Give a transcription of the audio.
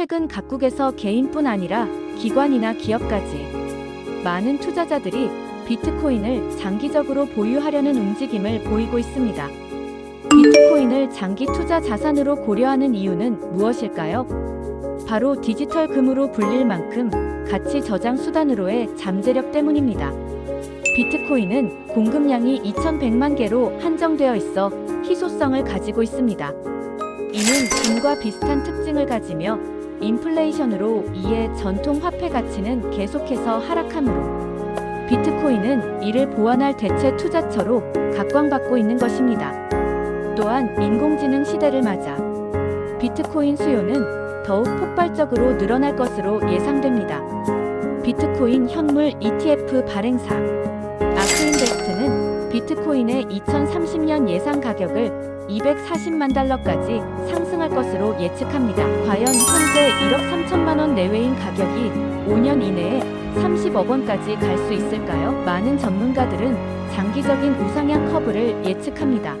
최근 각국에서 개인뿐 아니라 기관이나 기업까지 많은 투자자들이 비트코인을 장기적으로 보유하려는 움직임을 보이고 있습니다. 비트코인을 장기 투자 자산으로 고려하는 이유는 무엇일까요? 바로 디지털 금으로 불릴 만큼 가치 저장 수단으로의 잠재력 때문입니다. 비트코인은 공급량이 2,100만 개로 한정되어 있어 희소성을 가지고 있습니다. 이는 금과 비슷한 특징을 가지며 인플레이션으로 이에 전통 화폐 가치는 계속해서 하락하므로 비트코인은 이를 보완할 대체 투자처로 각광받고 있는 것입니다. 또한 인공지능 시대를 맞아 비트코인 수요는 더욱 폭발적으로 늘어날 것으로 예상됩니다. 비트코인 현물 ETF 발행사 아크인베스트는 비트코인의 2030년 예상 가격을 240만 달러까지 상승할 것으로 예측합니다. 과연 현재 1억 3천만 원 내외인 가격이 5년 이내에 30억 원까지 갈 수 있을까요? 많은 전문가들은 장기적인 우상향 커브를 예측합니다.